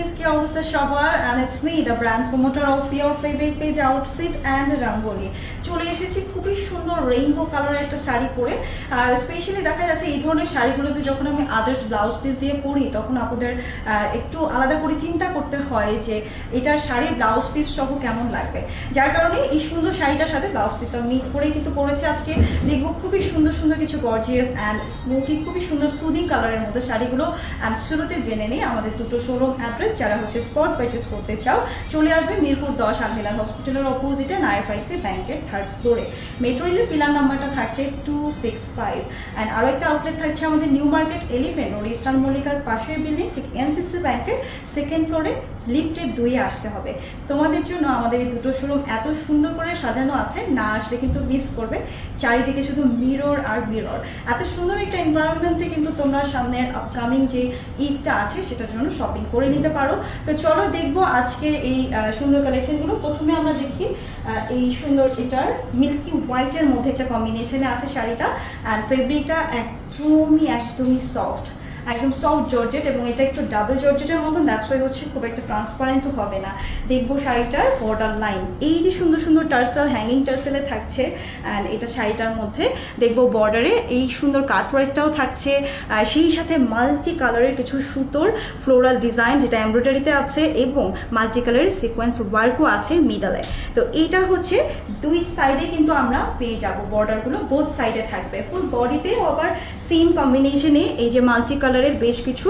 কি অবস্থা সবার and it's me the brand promoter of your favourite page outfit and Rangoli চলে এসেছি খুবই সুন্দর রেইনবো কালারের একটা শাড়ি পরে। স্পেশালি দেখা যাচ্ছে এই ধরনের শাড়িগুলোতে যখন আমি আদার্স ব্লাউজ পিস দিয়ে পরি, তখন আপনাদের একটু আলাদা করে চিন্তা করতে হয় যে এটার শাড়ির ব্লাউজ পিস সহ কেমন লাগবে। যার কারণে এই সুন্দর শাড়িটার সাথে ব্লাউজ পিসটা মিট করে কিন্তু পরেছে আজকে। দেখব খুবই সুন্দর সুন্দর কিছু গর্জিয়াস অ্যান্ড স্মোকি খুবই সুন্দর সুদিং কালারের মধ্যে শাড়িগুলো। অ্যান্ড শুরুতে জেনে নিই, আমাদের দুটো শোরুম অ্যাড্রেস যারা হচ্ছে স্পট পারচেস করতে চাও, চলে আসবে মিরপুর দশ আলহেলার হসপিটালের অপোজিটে নাইফআইসি ব্যাংকের থার্ড ফ্লোরে মেট্রো রেলের পিলার নাম্বারটা থাকছে টু সিক্স ফাইভ অ্যান্ড আরও একটা আউটলেট থাকছে আমাদের নিউ মার্কেট এলিফেন্ট ও ইস্টার্ন মল্লিকার পাশের বিল্ডিং ঠিক এনসিসি ব্যাংকের সেকেন্ড ফ্লোরে লিফটের দুইয়ে আসতে হবে। তোমাদের জন্য আমাদের এই দুটো শোরুম এত সুন্দর করে সাজানো আছে, না আসলে কিন্তু মিস করবে। চারিদিকে শুধু মিরর আর মিরর এত সুন্দর একটা এনভায়রনমেন্টে কিন্তু তোমরা সামনের আপকামিং যে ঈদটা আছে, সেটার জন্য শপিং করে নিতে পারো। তো চলো দেখব আজকের এই সুন্দর কালেকশনগুলো প্রথমে আমরা দেখি এই সুন্দর এটার মিল্কি হোয়াইটের মধ্যে একটা কম্বিনেশনে আছে শাড়িটা। অ্যান্ড ফেব্রিকটা একদমই একদমই সফট একদম সফট জর্জেট এবং এটা একটু ডাবল জর্জেটের মতন দ্যাটস ওয়াই হচ্ছে খুব একটা ট্রান্সপারেন্টও হবে না। দেখব শাড়িটার বর্ডার লাইন এই যে সুন্দর সুন্দর টার্সেল হ্যাঙ্গিং টার্সেলে থাকছে অ্যান্ড এটা শাড়িটার মধ্যে দেখব বর্ডারে এই সুন্দর কাটওয়ার্কটাও থাকছে সেই সাথে মাল্টি কালারের কিছু সুতোর ফ্লোরাল ডিজাইন যেটা এমব্রয়ডারিতে আছে, এবং মাল্টি কালারের সিকোয়েন্স ওয়ার্কও আছে মিডলে তো এইটা হচ্ছে দুই সাইডে কিন্তু আমরা পেয়ে যাব। বর্ডারগুলো বোথ সাইডে থাকবে। ফুল বডিতে আবার সেম কম্বিনেশনে এই যে মাল্টি কালারের বেশ কিছু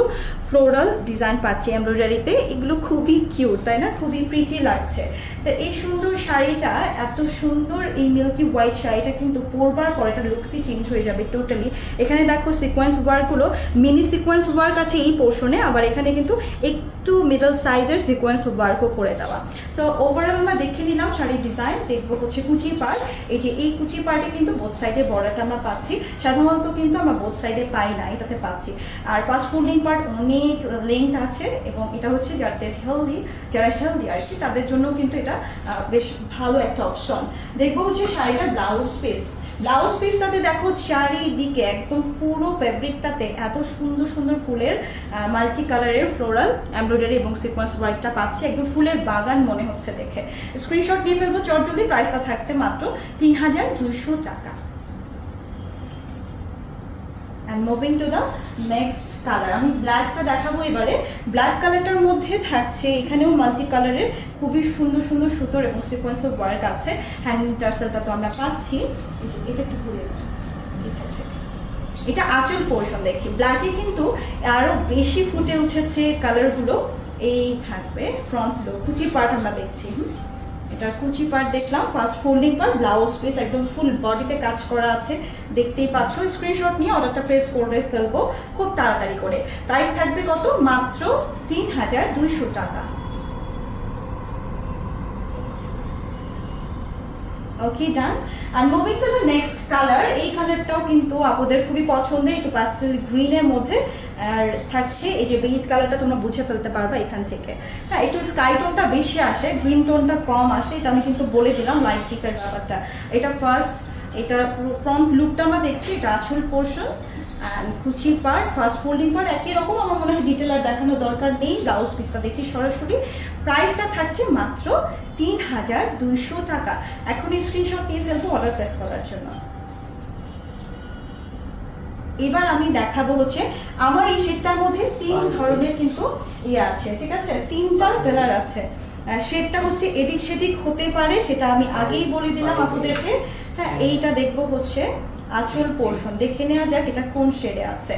ফ্লোরাল ডিজাইন পাচ্ছি এমব্রয়ডারিতে এগুলো খুবই কিউট তাই না? খুবই প্রিটি লাগছে। তো এই সুন্দর শাড়িটা, এত সুন্দর এই মিল্কি হোয়াইট শাড়িটা কিন্তু পরবার পর এটা লুকসই চেঞ্জ হয়ে যাবে টোটালি এখানে দেখো সিকোয়েন্স ওয়ার্কগুলো মিনি সিকোয়েন্স ওয়ার্ক আছে এই পোর্শনে আবার এখানে কিন্তু একটু মিডল সাইজের সিকোয়েন্স ওয়ার্কও করে দেওয়া। সো ওভারঅল আমরা দেখে নিলাম শাড়ির ডিজাইন দেখব হচ্ছে কুচি পার্ট এই যে এই কুচি পার্টে কিন্তু বোথ সাইডে বর্ডারটা আমরা পাচ্ছি। সাধারণত কিন্তু আমরা বোথ সাইডে পাই না, এটাতে পাচ্ছি। আর ফার্স্ট ফোল্ডিং পার্ট অনেক লেন্থ আছে এবং এটা হচ্ছে যাদের হেলদি যারা হেলদি আর কি, তাদের জন্য কিন্তু এটা বেশ ভালো একটা অপশন দেখব হচ্ছে শাড়িটার ব্লাউজ পিস ব্লাউজ পিসটাতে দেখো চারিদিকে একদম পুরো ফ্যাব্রিকটাতে এত সুন্দর সুন্দর ফুলের মাল্টি কালারের ফ্লোরাল এমব্রয়ডারি এবং সিকোয়েন্স ওয়ার্কটা পাচ্ছি। একদম ফুলের বাগান মনে হচ্ছে দেখে। স্ক্রিনশট নিয়ে ফেলব, চট জলদি প্রাইসটা থাকছে মাত্র তিন হাজার দুশো টাকা। And moving to the next colour আমি ব্ল্যাকটা দেখাবো এবারে। ব্ল্যাক কালারটার মধ্যে থাকছে এখানেও মাল্টি কালারের খুবই সুন্দর সুন্দর সুতোর এবং সিকোয়েন্সের ওয়ার্ক আছে। হ্যাঙ্গিং টার্সেলটা তো আমরা পাচ্ছি। এটা একটু ঘুরে। এটা আঁচল পোর্শন দেখছি। ব্ল্যাকে কিন্তু আরও বেশি ফুটে উঠেছে কালারগুলো এই থাকবে ফ্রন্ট লুক কুচি পার্ট আমরা দেখছি। হুম। এটা কুচি পার্ট দেখলাম first folding part blouse piece একদম ফুল বডিতে কাজ করা আছে, দেখতেই পাচ্ছ। স্ক্রিনশট নিয়ে অর্ডারটা প্রেস করে ফেলব খুব তাড়াতাড়ি করে। প্রাইস থাকবে কত? মাত্র তিন হাজার দুইশো টাকা। Okay done R moving to the next colour এই কালারটাও কিন্তু আপনাদের খুবই পছন্দের, একটু প্যাস্টেল গ্রিনের মধ্যে, আর থাকছে এই যে বেস কালারটা তোমরা বুঝে ফেলতে পারবা এখান থেকে। হ্যাঁ একটু স্কাই টোনটা বেশি আসে গ্রিন টোনটা কম আসে, এটা আমি কিন্তু বলে দিলাম লাইট টিপের ব্যাপারটা। এটা ফার্স্ট এটা ফ্রন্ট লুকটা আমরা দেখছি, এটা আঁচল পোর্শন অ্যান্ড কুচি পার্ট ফার্স্ট ফোল্ডিং পার্ট একই রকম। আমার মনে হয় ডিটেল আর দেখানোর দরকার নেই ব্লাউজ পিসটা দেখি সরাসরি। প্রাইসটা থাকছে মাত্র তিন হাজার দুইশো টাকা। এখনই স্ক্রিনশট নিয়ে ফেলব অর্ডার প্লেস করার জন্য। এবার আমি দেখাবো হচ্ছে আমার এই শেডটার মধ্যে তিন ধরনের কিন্তু ইয়ে আছে ঠিক আছে? তিনটা কালার আছে। শেডটা হচ্ছে এদিক সেদিক হতে পারে সেটা আমি আগেই বলে দিলাম আপনাদেরকে। হ্যাঁ এইটা দেখব হচ্ছে। আঁচল পোর্শন দেখে নেওয়া যাক এটা কোন শেডে আছে।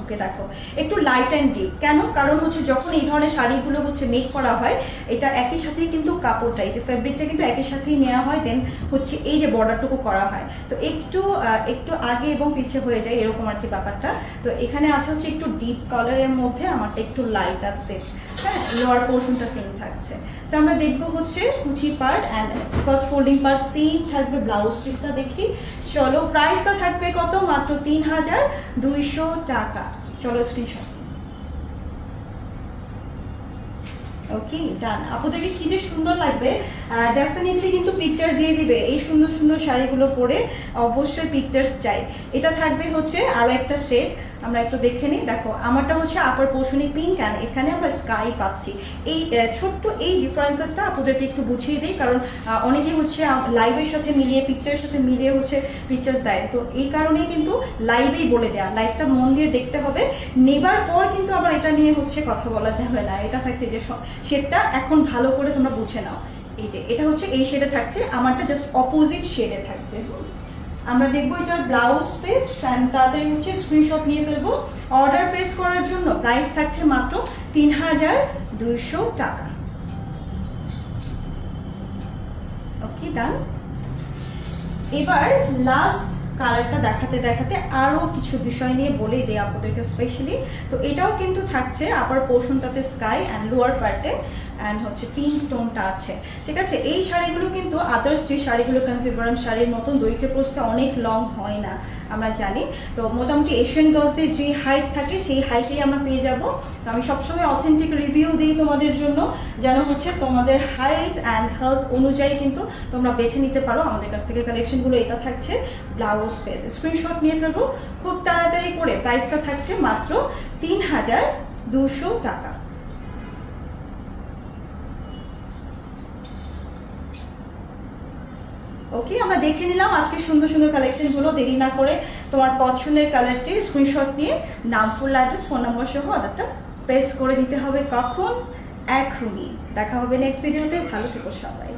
ওকে দেখো। একটু লাইট অ্যান্ড ডিপ কেন? কারণ হচ্ছে যখন এই ধরনের শাড়িগুলো হচ্ছে মেক করা হয়, এটা একই সাথেই কিন্তু কাপড়টা, এই যে ফেব্রিকটা কিন্তু একই সাথেই নেওয়া হয় দেন হচ্ছে এই যে বর্ডারটুকু করা হয়। তো একটু একটু আগে এবং পিছিয়ে হয়ে যায় এরকম আর কি ব্যাপারটা। তো এখানে আছে হচ্ছে একটু ডিপ কালারের মধ্যে, আমারটা একটু লাইট আছে হ্যাঁ লোয়ার পোর্শনটা সেম থাকছে। তো আমরা দেখব হচ্ছে কুচি part and first folding part same থাকবে ব্লাউজ পিসটা দেখি। চলো প্রাইসটা থাকবে কত? মাত্র তিন হাজার দুইশো টাকা। চলো স্ক্রিনশট ওকে ডান আপনাদেরকে কি যে সুন্দর লাগবে ডেফিনেটলি কিন্তু পিকচার্স দিয়ে দিবে। এই সুন্দর সুন্দর শাড়িগুলো পরে অবশ্যই পিকচার্স চাই। এটা থাকবে হচ্ছে আরও একটা শেড আমরা একটু দেখে নিই। দেখো, আমারটা হচ্ছে আপার পোর্শনে পিঙ্ক অ্যান্ড এখানে আমরা স্কাই পাচ্ছি। এই ছোট্ট এই ডিফারেন্সেসটা আপনাদেরকে একটু বুঝিয়ে দিই, কারণ অনেকে হচ্ছে লাইভের সাথে মিলিয়ে পিকচারের সাথে মিলিয়ে হচ্ছে পিকচার্স দেয়। তো এই কারণেই কিন্তু লাইভেই বলে দেয়া। লাইভটা মন দিয়ে দেখতে হবে। নেবার পর কিন্তু আবার এটা নিয়ে হচ্ছে কথা বলা যাবে না। এটা থাকছে যে শেডটা এখন ভালো করে তোমরা বুঝে নাও। এই যে, এটা হচ্ছে, এই শেডে থাকছে। আমারটা জাস্ট অপোজিট শেডে থাকছে। আমরা দেখব এটার ব্লাউজ পেস অ্যান্ড তাড়াতাড়ি হচ্ছে স্ক্রিনশট নিয়ে ফেলব। অর্ডার প্লেস করার জন্য প্রাইস থাকছে মাত্র তিন হাজার দুইশো টাকা। ওকে ডান এবার লাস্ট কালারটা দেখাতে দেখাতে আরও কিছু বিষয় নিয়ে বলে দিই আপনাদেরকে স্পেশালি তো এটাও কিন্তু থাকছে আবার পোর্শনটাতে স্কাই অ্যান্ড লোয়ার পার্টে অ্যান্ড হচ্ছে পিঙ্ক টোনটা আছে। ঠিক আছে? এই শাড়িগুলো কিন্তু আদার্স যে শাড়িগুলো কনসিডারাম শাড়ির মতন দৈর্ঘ্য প্রস্থে অনেক লং হয় না, আমরা জানি। তো মোটামুটি এশিয়ান গার্লসদের যে হাইট থাকে, সেই হাইটেই আমরা পেয়ে যাব। তো আমি সবসময় অথেন্টিক রিভিউ দিই তোমাদের জন্য, যেন হচ্ছে তোমাদের হাইট অ্যান্ড হেলথ অনুযায়ী কিন্তু তোমরা বেছে নিতে পারো। আমাদের কাছ থেকে কালেকশনগুলো এটা থাকছে ব্লাউজ পেস স্ক্রিনশট নিয়ে ফেলব। খুব তাড়াতাড়ি করে প্রাইসটা থাকছে মাত্র তিন হাজার দুশো টাকা। ওকে আমরা দেখে নিলাম আজকে সুন্দর সুন্দর কালেকশনগুলো দেরি না করে তোমার পছন্দের কালেকটি স্ক্রিনশট নিয়ে নাম ফুল অ্যাড্রেস ফোন নাম্বার সহ অর্ডারটা প্রেস করে দিতে হবে কখন? এখনই। দেখা হবে নেক্সট ভিডিওতে ভালো থেকো সবাই।